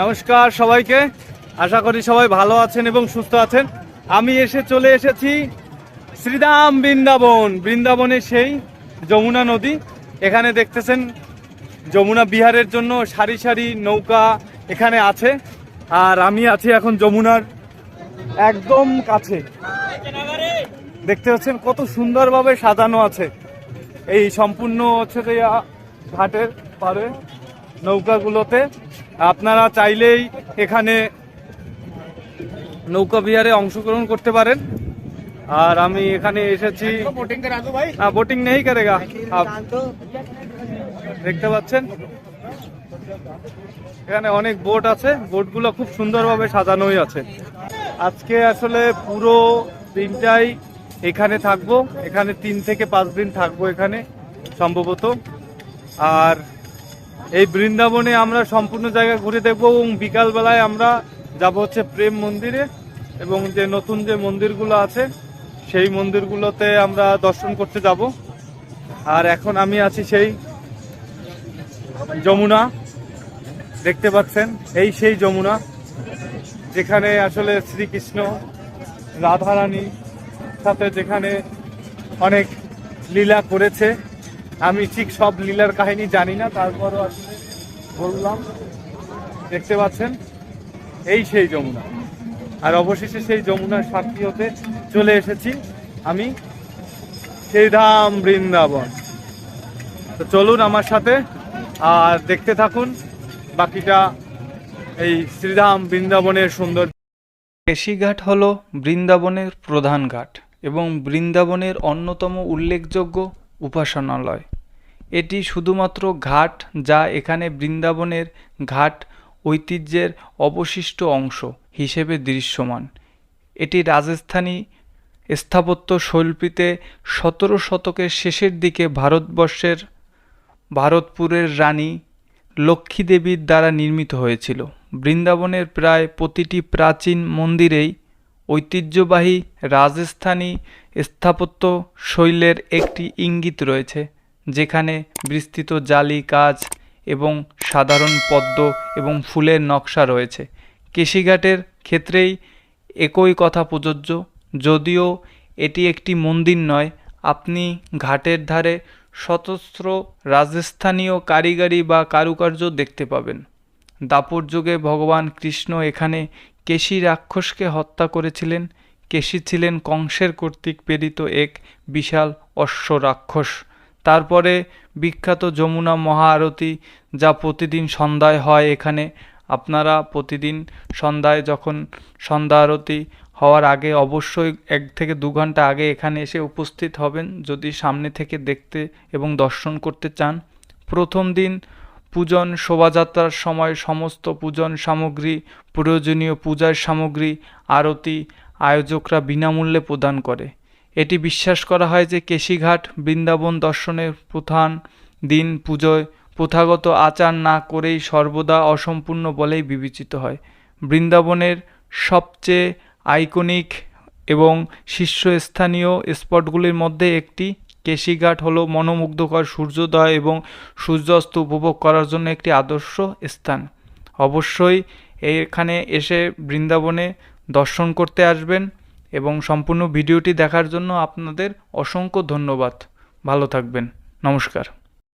নমস্কার সবাইকে। আশা করি সবাই ভালো আছেন এবং সুস্থ আছেন। আমি এসে চলে এসেছি শ্রীরাম বৃন্দাবন। বৃন্দাবনে সেই যমুনা নদী। এখানে দেখতেছেন যমুনা বিহারের জন্য সারি সারি নৌকা এখানে আছে। আর আমি আছি এখন যমুনার একদম কাছে। দেখতে পাচ্ছেন কত সুন্দরভাবে সাজানো আছে। এই সম্পূর্ণ হচ্ছে যে ঘাটের পারে নৌকাগুলোতে। আপনারা চাইলেই এখানে নৌকা বিহারে অংশগ্রহণ করতে পারেন। আর আমি এখানে এসেছি। বোটিং নেই করেগা। দেখতে পাচ্ছেন? এখানে অনেক বোট আছে। বোটগুলো খুব সুন্দরভাবে সাজানোই আছে। আজকে আসলে পুরো দিনটাই এখানে থাকব। এখানে তিন থেকে পাঁচ দিন থাকব এখানে, সম্ভবত। আর এই বৃন্দাবনে আমরা সম্পূর্ণ জায়গা ঘুরে দেখব এবং বিকালবেলায় আমরা যাব হচ্ছে প্রেম মন্দিরে এবং যে নতুন যে মন্দিরগুলো আছে, সেই মন্দিরগুলোতে আমরা দর্শন করতে যাব। আর এখন আমি আছি সেই যমুনা, দেখতে পাচ্ছেন? এই সেই যমুনা, যেখানে আসলে শ্রীকৃষ্ণ রাধারানী সাথে যেখানে অনেক লীলা করেছে। আমি ঠিক সব লীলার কাহিনী জানি না, তারপরও আসলে বললাম, দেখতে পাচ্ছেন, এই সেই যমুনা। আর অবশেষে সেই যমুনার সাক্ষী হতে চলে এসেছি আমি, সেই ধাম বৃন্দাবন। তো চলুন আমার সাথে, আর দেখতে থাকুন, বাকিটা এই শ্রীধাম বৃন্দাবনের সুন্দর কেশিঘাট হল বৃন্দাবনের প্রধান ঘাট এবং বৃন্দাবনের অন্যতম উল্লেখযোগ্য উপাসনালয়। এটি শুধুমাত্র ঘাট যা এখানে বৃন্দাবনের ঘাট ঐতিহ্যের অবশিষ্ট অংশ হিসেবে দৃশ্যমান। এটি রাজস্থানী স্থাপত্য শৈল্পীতে সতেরো শতকের শেষের দিকে ভারতবর্ষের ভারতপুরের রানী লক্ষ্মী দেবীর দ্বারা নির্মিত হয়েছিল। বৃন্দাবনের প্রায় প্রতিটি প্রাচীন মন্দিরেই ঐতিহ্যবাহী রাজস্থানী স্থাপত্য শৈলের একটি ইঙ্গিত রয়েছে, যেখানে বিস্তৃত জালি, কাজ এবং সাধারণ পদ্ম এবং ফুলের নকশা রয়েছে। কেশিঘাটের ক্ষেত্রেই একই কথা প্রযোজ্য, যদিও এটি একটি মন্দির নয়। আপনি ঘাটের ধারে সতস্র রাজস্থানীয় কারিগরি বা কারুকার্য দেখতে পাবেন। দাপর যুগে ভগবান কৃষ্ণ এখানে কেশী রাক্ষসকে হত্যা করেছিলেন। কেশী ছিলেন কংসের কর্তৃক প্রেরিত এক বিশাল অশ্ব রাক্ষস। তারপরে বিখ্যাত যমুনা মহা আরতি যা প্রতিদিন সন্ধ্যায় হয় এখানে। আপনারা প্রতিদিন সন্ধ্যায় যখন সন্ধ্যা আরতি হওয়ার আগে অবশ্যই এক থেকে দু ঘণ্টা আগে এখানে এসে উপস্থিত হবেন। যদি সামনে থেকে দেখতে এবং দর্শন করতে চান, প্রথম দিন পূজন শোভাযাত্রার সময় সমস্ত পূজন সামগ্রী, প্রয়োজনীয় পূজার সামগ্রী, আরতি, আয়োজকরা বিনামূল্যে প্রদান করে। এটি বিশ্বাস করা হয় যে কেশিঘাট বৃন্দাবন দর্শনের প্রধান দিন পুজোয় প্রথাগত আচার না করেই সর্বদা অসম্পূর্ণ বলেই বিবেচিত হয়। বৃন্দাবনের সবচেয়ে আইকনিক এবং শীর্ষস্থানীয় স্পটগুলির মধ্যে একটি কেশিঘাট হলো মনোমুগ্ধকর সূর্যোদয় এবং সূর্যাস্ত উপভোগ করার জন্য একটি আদর্শ স্থান। অবশ্যই এখানে এসে বৃন্দাবনে দর্শন করতে আসবেন এবং সম্পূর্ণ ভিডিওটি দেখার জন্য আপনাদের অসংখ্য ধন্যবাদ। ভালো থাকবেন। নমস্কার।